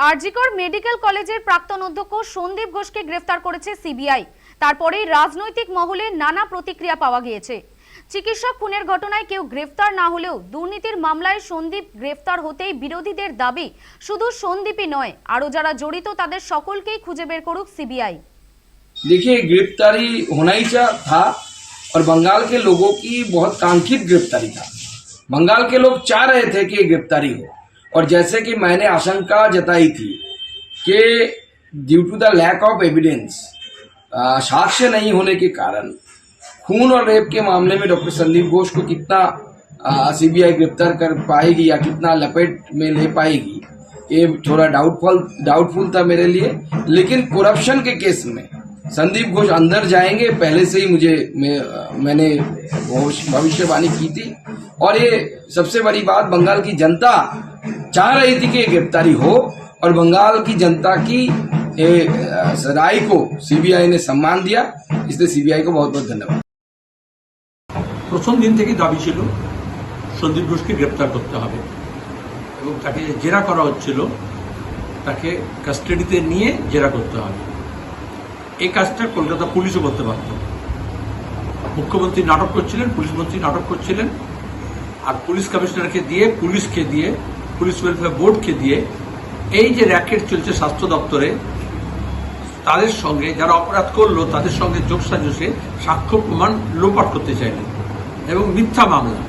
RG Kar medical কলেজের প্রাক্তন অধ্যক্ষ সন্দীপ ঘোষকে গ্রেফতার করেছে সিবিআই তারপরেই রাজনৈতিক মহলে নানা প্রতিক্রিয়া পাওয়া গিয়েছে চিকিৎসক খুনের ঘটনায় কেউ গ্রেফতার না হলেও দুর্নীতির মামলায় সন্দীপ গ্রেফতার হতেই বিরোধীদের দাবি শুধু সন্দীপই নয় আরও যারা জড়িত তাদের সকলকেই খুঁজে বের করুক সিবিআই देखिए गिरफ्तारी होना ही चा था और बंगाल के लोगों की बहुत कांक्षित गिरफ्तारी था बंगाल के लोग चाह रहे थे कि ये गिरफ्तारी हो और जैसे कि मैंने आशंका जताई थी कि due to the lack of evidence साक्ष्य नहीं होने के कारण खून और रेप के मामले में डॉक्टर संदीप घोष को कितना सीबीआई गिरफ़्तार कर पाएगी या कितना लपेट में ले पाएगी ये थोड़ा डाउटफुल डाउटफुल था मेरे लिए। लेकिन करप्शन के केस में संदीप घोष अंदर जाएँगे पहले से ही मुझे मैं, मैंने भविष्यवाणी की थी। और ये सबसे बड़ी बात बंगाल की जनता चाह रही थी कि ये गिरफ्तारी हो और बंगाल की जनता की ये, अ, राय को सीबीआई ने सम्मान दिया इसलिए सीबीआई को बहुत बहुत धन्यवाद প্রথম দিন থেকেই দাবি ছিল সন্দীপ ঘোষকে গ্রেপ্তার করতে হবে এবং তাকে যে জেরা করা হচ্ছিল তাকে কাস্টাডিতে নিয়ে জেরা করতে হবে এই কাজটা কলকাতা পুলিশও করতে পারত মুখ্যমন্ত্রী নাটক করছিলেন পুলিশ মন্ত্রী নাটক করছিলেন আর পুলিশ কমিশনারকে দিয়ে পুলিশকে দিয়ে পুলিশ ওয়েলফেয়ার বোর্ডকে দিয়ে এই যে র্যাকেট চলছে স্বাস্থ্য দপ্তরে, তাদের সঙ্গে যারা অপরাধ করল, তাদের সঙ্গে যোগ সাজসে সাক্ষ্য প্রমাণ লোপাট করতে চাইলেন এবং মিথ্যা মামলা।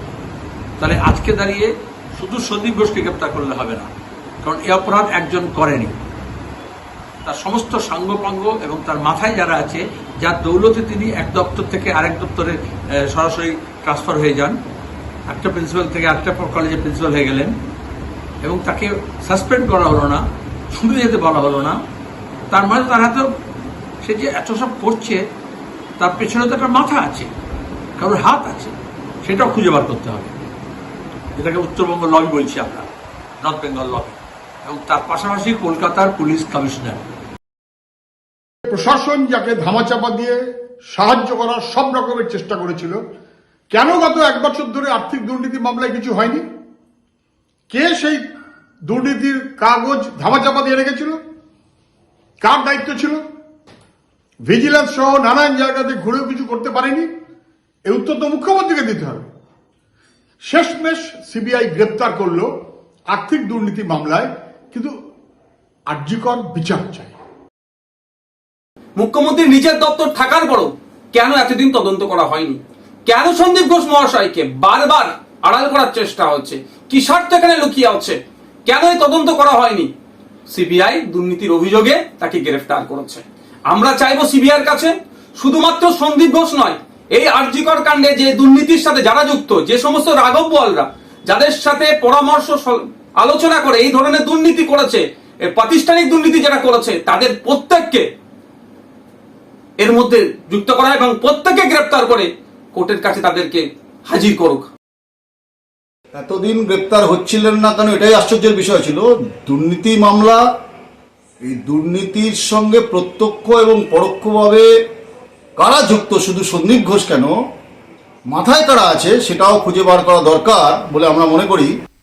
তাহলে আজকে দাঁড়িয়ে শুধু সন্দীপ ঘোষকে গ্রেপ্তার করলে হবে না, কারণ এ অপরাধ একজন করেনি। তার সমস্ত সাঙ্গপাঙ্গ এবং তার মাথায় যারা আছে, যার দৌলতে তিনি এক দপ্তর থেকে আরেক দপ্তরে সরাসরি ট্রান্সফার হয়ে যান। একটা প্রিন্সিপাল থেকে আরেকটা কলেজের প্রিন্সিপাল হয়ে গেলেন। এবং তাকে সাসপেন্ড করা হলো না ছুটে যেতে বলা হলো না। তার মানে তার হাতেও সে যে এত সব করছে, তার পেছনে তো একটা মাথা আছে, কারোর হাত আছে, সেটাও খুঁজে বার করতে হবে। যেটাকে উত্তরবঙ্গ লবি বলছি আমরা নর্থ বেঙ্গল লবি এবং তার পাশাপাশি কলকাতার পুলিশ কমিশনার প্রশাসন যাকে ধামাচাপা দিয়ে সাহায্য করার সব রকমের চেষ্টা করেছিল, কেন গত এক বছর ধরে আর্থিক দুর্নীতি মামলায় কিছু হয়নি? কে সেই দুর্নীতির কাগজ ধামাচাপা দিয়ে রেখেছিল? কার দায়িত্ব ছিল? ভিজিলেন্স সহ নানান জায়গাতে ঘুরেও কিছু করতে পারেনি। এই উত্তর তো মুখ্যমন্ত্রীকে দিতে হবে। শেষমেশ সিবিআই গ্রেপ্তার করল আর্থিক দুর্নীতি মামলায়, কিন্তু আর্যিকর বিচার চাই। মুখ্যমন্ত্রীর নিজের দপ্তর থাকার পরও কেন এতদিন তদন্ত করা হয়নি? কেন সন্দীপ ঘোষ মহাশয়কে বারবার আড়াল করার চেষ্টা হচ্ছে? কি স্বার্থ এখানে লুকিয়ে আছে? কেন তদন্ত করা হয়নি? সিবিআই দুর্নীতির অভিযোগে তাকে গ্রেফতার করেছে। আমরা চাইব সিবিআইয়ের কাছে শুধুমাত্র সন্দীপ ঘোষ নয়, এই আরজিকর কাণ্ডে যে দুর্নীতির সাথে যারা যুক্ত, যে সমস্ত রাঘব বোয়ালরা, যাদের সাথে পরামর্শ আলোচনা করে এই ধরনের দুর্নীতি করেছে প্রাতিষ্ঠানিক দুর্নীতি যারা করেছে, তাদের প্রত্যেককে এর মধ্যে যুক্ত করা এবং প্রত্যেককে গ্রেপ্তার করে কোর্টের কাছে তাদেরকে হাজির করুক। এতদিন গ্রেপ্তার হচ্ছিলেন না কেন? এটাই আশ্চর্যের বিষয় ছিল। দুর্নীতি মামলা, এই দুর্নীতির সঙ্গে প্রত্যক্ষ এবং পরোক্ষভাবে কারা যুক্ত? শুধু সন্দীপ ঘোষ কেন? মাথায় কারা আছে? সেটাও খুঁজে বার করা দরকার বলে আমরা মনে করি।